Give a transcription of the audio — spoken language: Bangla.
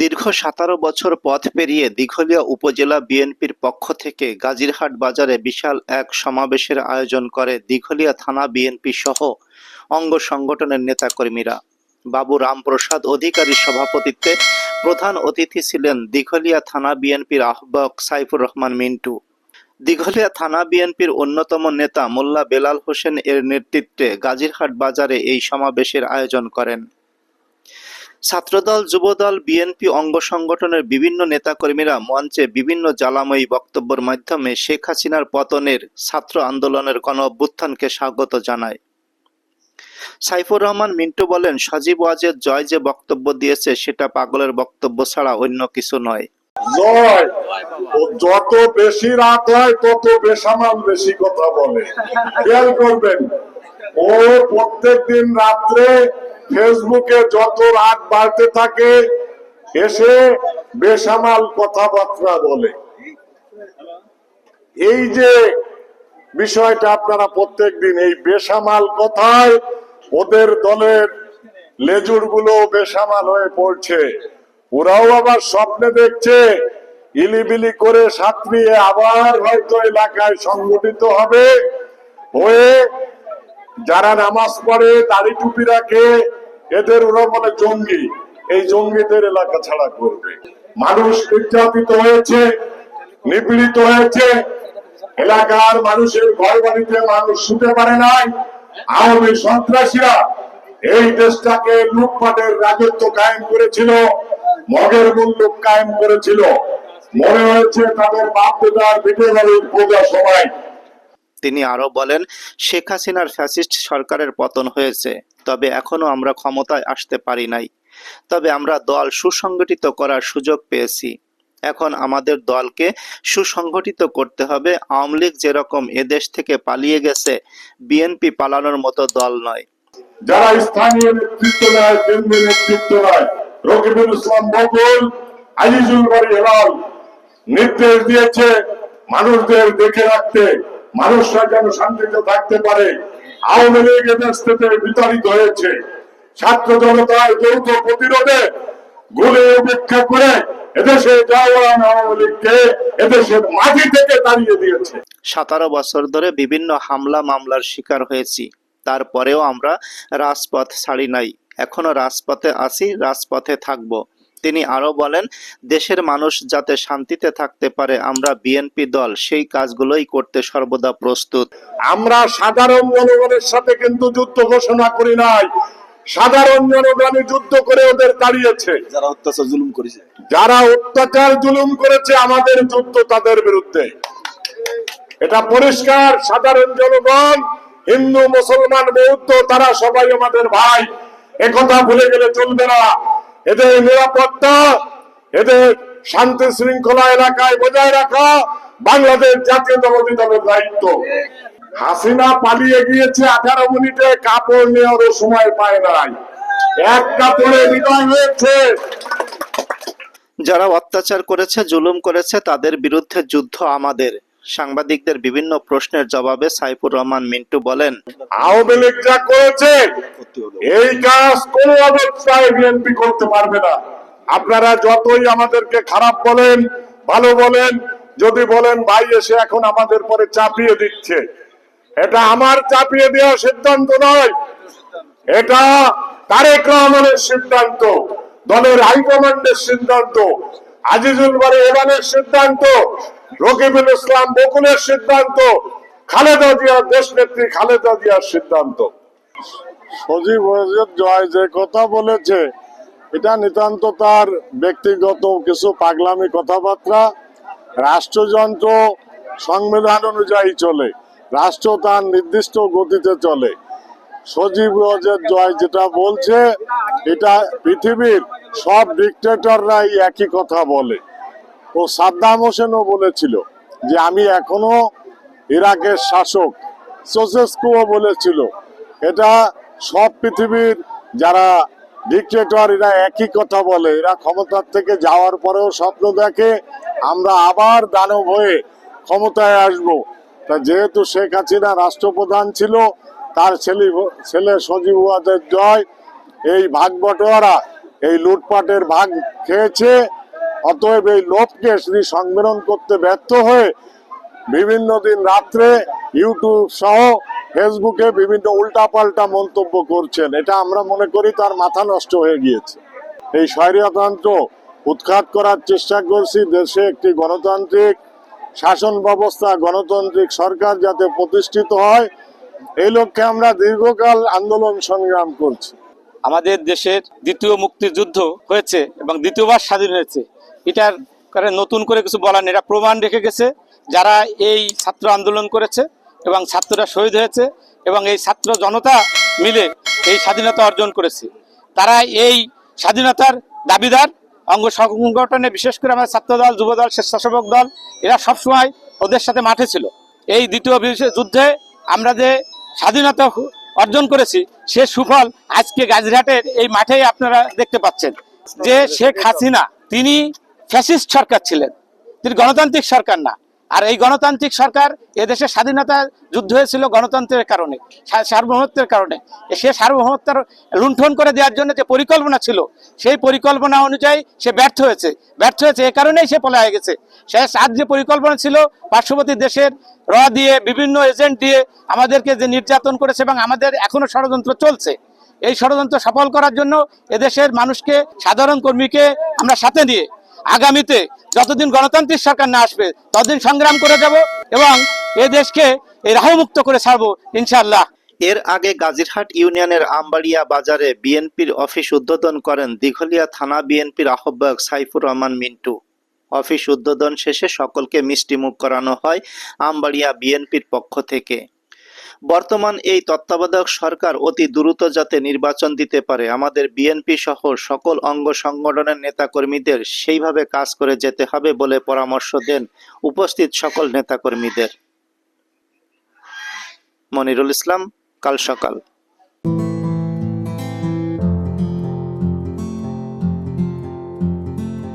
দীর্ঘ সতেরো বছর পথ পেরিয়ে দিঘলিয়া উপজেলা বিএনপির পক্ষ থেকে গাজীরহাট বাজারে বিশাল এক সমাবেশের আয়োজন করে দিঘলিয়া থানা বিএনপি সহ অঙ্গ সংগঠনের নেতাকর্মীরা। বাবু রামপ্রসাদ অধিকারীর সভাপতিত্বে প্রধান অতিথি ছিলেন দিঘলিয়া থানা বিএনপির আহ্বায়ক সাইফুর রহমান মিন্টু। দিঘলিয়া থানা বিএনপির অন্যতম নেতা মোল্লা বেলাল হোসেন এর নেতৃত্বে গাজীরহাট বাজারে এই সমাবেশের আয়োজন করেন। ছাত্রদল, যুবদল, বিএনপি অঙ্গ সংগঠনের বিভিন্ন নেতাকর্মীরা মঞ্চে বিভিন্ন জ্বালাময়ী বক্তব্যের মাধ্যমে শেখ হাসিনার পতনের ছাত্র আন্দোলনের গণ অভ্যুত্থানকে স্বাগত জানায়। সাইফুর রহমান মিন্টু বলেন, সজীব ওয়াজেদ জয় যে বক্তব্য দিয়েছে সেটা পাগলের বক্তব্য ছাড়া অন্য কিছু নয়। যত বেশি রাত হয়, তত বেসামাল বেশি কথা বলে। খেয়াল করবেন, ও প্রত্যেক দিন রাত্রে ফেসবুকে যত রাত বাড়তে থাকে, এসে বেসামাল কথাবার্তা বলে। এই যে বিষয়টা আপনারা প্রত্যেক দিন এই বেসামাল কথায় ওদের দলের লেজুরগুলো বেসামাল হয়ে পড়ছে। ওরাও আবার স্বপ্নে দেখছে, ইলিবিলি করে সাঁতরিয়ে আবার হয়তো এলাকায় সংগঠিত হবে। হয়ে যারা নামাজ পড়ে, দাড়ি টুপি রাখে এদের ওরা বলে জঙ্গি। এই জঙ্গিদের এলাকা ছাড়া করবে। মানুষ নির্যাতিত হয়েছে, নিপীড়িত হয়েছে। এলাকার মানুষের ঘর বাড়িতে মানুষ শুতে পারে নাই। আওয়ামী সন্ত্রাসীরা এই দেশটাকে লুটপাটের রাজত্ব কায়েম করেছিল, মগের মূল্য কায়েম করেছিল। মনে হয়েছে তাদের বাপ দাদার বাড়ির পূজা সময় তিনি আরও বলেন, শেখ হাসিনার ফ্যাসিস্ট সরকারের পতন হয়েছে। তবে এখনও আমরা ক্ষমতায় আসতে পারি নাই। তবে আমরা দল সুসংগঠিত করার সুযোগ পেয়েছি। এখন আমাদের দলকে সুসংগঠিত করতে হবে। আওয়ামী লীগ যেরকম এদেশ থেকে পালিয়ে গেছে, বিএনপি পালানোর মতো দল নয়। যারা স্থানীয় নেতৃত্ব নেয়, কেন্দ্রীয় নেতৃত্ব নেয়, রকিবুল ইসলাম বকুল আজিজুল বাড়ি হেলাল নির্দেশ দিয়েছে, মানুষদের দেখে রাখতে, মানুষরা যেন শান্তিতে থাকতে পারে। আওয়ামী লীগ এদেশ থেকে বিতাড়িত হয়েছে। ছাত্র জনতার যৌথ প্রতিরোধে গুলে উপেক্ষা করে এদেশে যাওয়ান আওয়ামী লীগকে এদেশের মাটি থেকে তাড়িয়ে দিয়েছে। সতেরো বছর ধরে বিভিন্ন হামলা মামলার শিকার হয়েছি। তারপরেও আমরা রাজপথ ছাড়ি নাই। এখনও রাজপথে আছি, রাজপথে থাকব। তিনি আরও বলেন দেশের মানুষ যাতে শান্তিতে থাকতে পারে আমরা বিএনপি দল সেই কাজগুলোই করতে সর্বদা প্রস্তুত। আমরা সাধারণ জনগণের সাথে কিন্তু যুদ্ধ ঘোষণা করি নাই। সাধারণ জনগণই যুদ্ধ করে ওদের তাড়িয়েছে। যারা অত্যাচার জুলুম করেছে। যারা অত্যাচার জুলুম করেছে আমাদের যুদ্ধ তাদের বিরুদ্ধে। এটা পরিষ্কার সাধারণ জনগণ হিন্দু মুসলমান বৌদ্ধ তারা সবাই আমাদের ভাই। একথা ভুলে গেলে চলবে না। এদের নিরাপত্তা, এদের শান্তি শৃঙ্খলা এলাকায় বজায় রাখা বাংলাদেশ জাতীয়তাবাদী দলের দায়িত্ব। হাসিনা পালিয়ে গিয়েছে আঠারো মিনিটে, কাপড় নেওয়ারও সময় পায় নাই। এক কাপড়ে বিদায় হয়েছে। যারা অত্যাচার করেছে, জুলুম করেছে, তাদের বিরুদ্ধে যুদ্ধ আমাদের। সাংবাদিকদের বিভিন্ন প্রশ্নের জবাবে সাইফুর রহমান মিন্টু বলেন, আওয়ামী লীগ যা করেছে, এই কাজ কোন অবস্থায় বিএনপি করতে পারবে না। আপনারা যতই আমাদেরকে খারাপ বলেন, ভালো বলেন, যদি বলেন, ভাই এসে এখন আমাদের পরে চাপিয়ে দিচ্ছে। এটা আমার চাপিয়ে দেওয়া সিদ্ধান্ত নয়। এটা তারেক রহমানের সিদ্ধান্ত, দলের হাইকমান্ডের সিদ্ধান্ত, আজিজুল বারে এবানের সিদ্ধান্ত। রকিবুল ইসলাম বকুলের সিদ্ধান্ত, খালেদা জিয়ার দেশ নেত্রী খালেদা জিয়ার সিদ্ধান্ত। সজীব জয় যে কথা বলেছে, এটা নিতান্ত তার ব্যক্তিগত কিছু পাগলামি কথাবার্তা। রাষ্ট্রযন্ত্র সংবিধান অনুযায়ী চলে, রাষ্ট্র তার নির্দিষ্ট গতিতে চলে। সজীব জয় যেটা বলছে, এটা পৃথিবীর সব ডিকটেটররাই একই কথা বলে। ও সাদ্দাম হোসেনও বলেছিল যে আমি এখনও ইরাকের শাসক সোসেস্কুও বলেছিল। এটা সব পৃথিবীর যারা ডিকটেটর এরা একই কথা বলে। এরা ক্ষমতার থেকে যাওয়ার পরেও স্বপ্ন দেখে আমরা আবার দানব হয়ে ক্ষমতায় আসব। তা যেহেতু শেখ হাসিনা রাষ্ট্রপ্রধান ছিল, তার ছেলে ছেলে সজীব জয়, এই ভাগ বটোয়ারা, এই লুটপাটের ভাগ খেয়েছে অতএব এই লোভকে তিনি সম্মেলন করতে ব্যর্থ হয়ে বিভিন্ন দিন রাত্রে ইউটিউব সহ ফেসবুকে বিভিন্ন উল্টাপাল্টা মন্তব্য করছেন। এটা আমরা মনে করি তার মাথা নষ্ট হয়ে গিয়েছে। এই স্বৈরতন্ত্র উৎখাত করার চেষ্টা করছি দেশে একটি গণতান্ত্রিক শাসন ব্যবস্থা, গণতান্ত্রিক সরকার যাতে প্রতিষ্ঠিত হয়, এই লক্ষ্যে আমরা দীর্ঘকাল আন্দোলন সংগ্রাম করছি। আমাদের দেশের দ্বিতীয় মুক্তিযুদ্ধ হয়েছে এবং দ্বিতীয়বার স্বাধীন হয়েছে। এটার করে নতুন করে কিছু বলার এটা প্রমাণ রেখে গেছে যারা এই ছাত্র আন্দোলন করেছে এবং ছাত্ররা শহীদ হয়েছে এবং এই ছাত্র জনতা মিলে এই স্বাধীনতা অর্জন করেছে। তারা এই স্বাধীনতার দাবিদার, অঙ্গ সংগঠনে বিশেষ করে আমাদের ছাত্রদল, যুবদল, স্বেচ্ছাসেবক দল, এরা সবসময় ওদের সাথে মাঠে ছিল। এই দ্বিতীয় যুদ্ধে আমরা যে স্বাধীনতা অর্জন করেছি, সে সুফল আজকে গাজীরহাটের এই মাঠেই আপনারা দেখতে পাচ্ছেন। যে শেখ হাসিনা, তিনি ফ্যাসিস্ট সরকার ছিলেন। তিনি গণতান্ত্রিক সরকার না। আর এই গণতান্ত্রিক সরকার এদেশের স্বাধীনতা যুদ্ধ হয়েছিল গণতন্ত্রের কারণে সার্বভৌমত্বের কারণে। সে সার্বভৌমত্বের লুণ্ঠন করে দেওয়ার জন্য যে পরিকল্পনা ছিল, সেই পরিকল্পনা অনুযায়ী সে ব্যর্থ হয়েছে। ব্যর্থ হয়েছে এ কারণেই সে পলায় গেছে। সে আজ যে পরিকল্পনা ছিল, পার্শ্ববর্তী দেশের র দিয়ে, বিভিন্ন এজেন্ট দিয়ে আমাদেরকে যে নির্যাতন করেছে এবং আমাদের এখনও ষড়যন্ত্র চলছে, এই ষড়যন্ত্র সফল করার জন্য এদেশের মানুষকে, সাধারণ কর্মীকে আমরা সাথে নিয়ে আগামীতে যতদিন গণতান্ত্রিক সরকার না আসবে, ততদিন সংগ্রাম করে যাব এবং এ দেশকে এই রাহমুক্ত করে ছাড়বো, ইনশাআল্লাহ। এর আগে গাজীরহাট ইউনিয়নের আমবাড়িয়া বাজারে বিএনপির অফিস উদ্বোধন করেন দিঘলিয়া থানা বিএনপির আহ্বায়ক সাইফুর রহমান মিন্টু। অফিস উদ্বোধন শেষে সকলকে মিষ্টিমুখ করানো হয় আমবাড়িয়া বিএনপির পক্ষ থেকে। বর্তমান এই তত্ত্বাবধায়ক সরকার অতি দ্রুত যাতে নির্বাচন দিতে পারে, আমাদের বিএনপি সহ সকল অঙ্গ সংগঠনের নেতাকর্মীদের সেইভাবে কাজ করে যেতে হবে বলে পরামর্শ দেন উপস্থিত সকল নেতাকর্মীদের। মনিরুল ইসলাম, কাল সকাল।